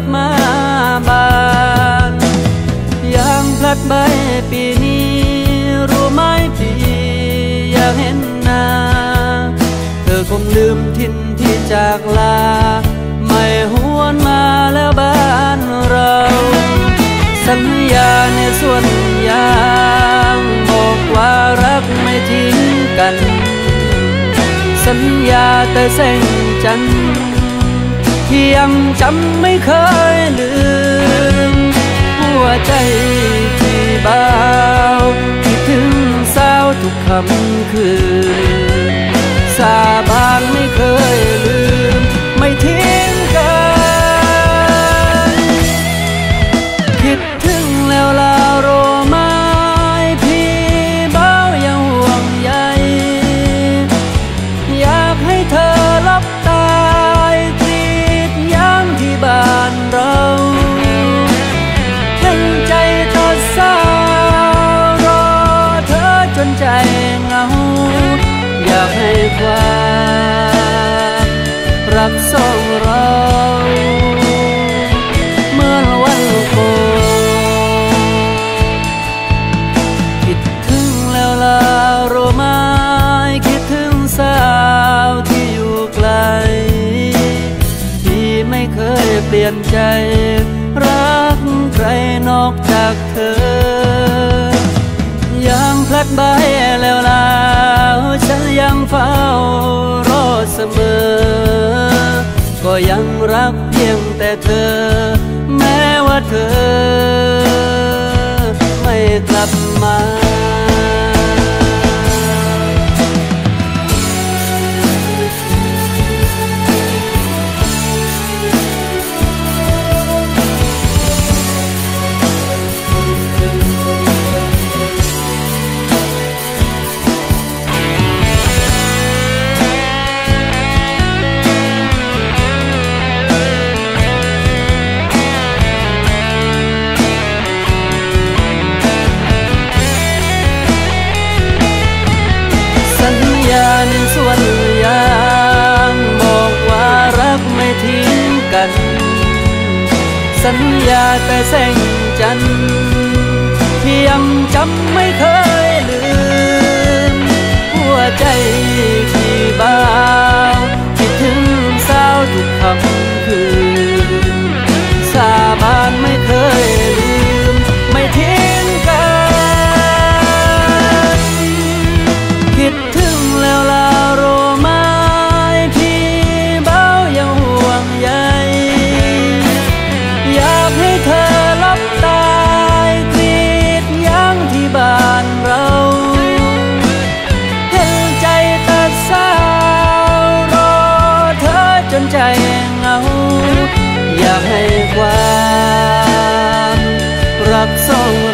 บมาบานยางพลัดใบปีนี้ รู้ไหมพี่อยากเห็นหน้า เธอคงลืมทินที่จากลา ไม่หวนมาแล้วบ้านเรา สัญญาในส่วนยางบอกว่ารักไม่ทิ้งกัน สัญญาแต่แสงจันทร์ ที่ยังจำไม่เคยลืม นใจเหงา อยากให้ความรักสองเราเมื่อวันก่อนคิดถึงแล้วลาโรม้คิดถึงสาวที่อยู่ไกล ที่ไม่เคยเปลี่ยนใจ รักใครนอกจากเธอ ดใบแล้วลาวฉันยังเฝ้ารอเสมอ ก็ยังรักเพียงแต่เธอ แม้ว่าเธอ ไม่กลับมา สัญญาแต่แสงจันทร์ที่ยังจำไม่เคยลืม หัวใจที่บ้าคิดถึงสาวทุกคำ อยากให้ความ รักสองเรา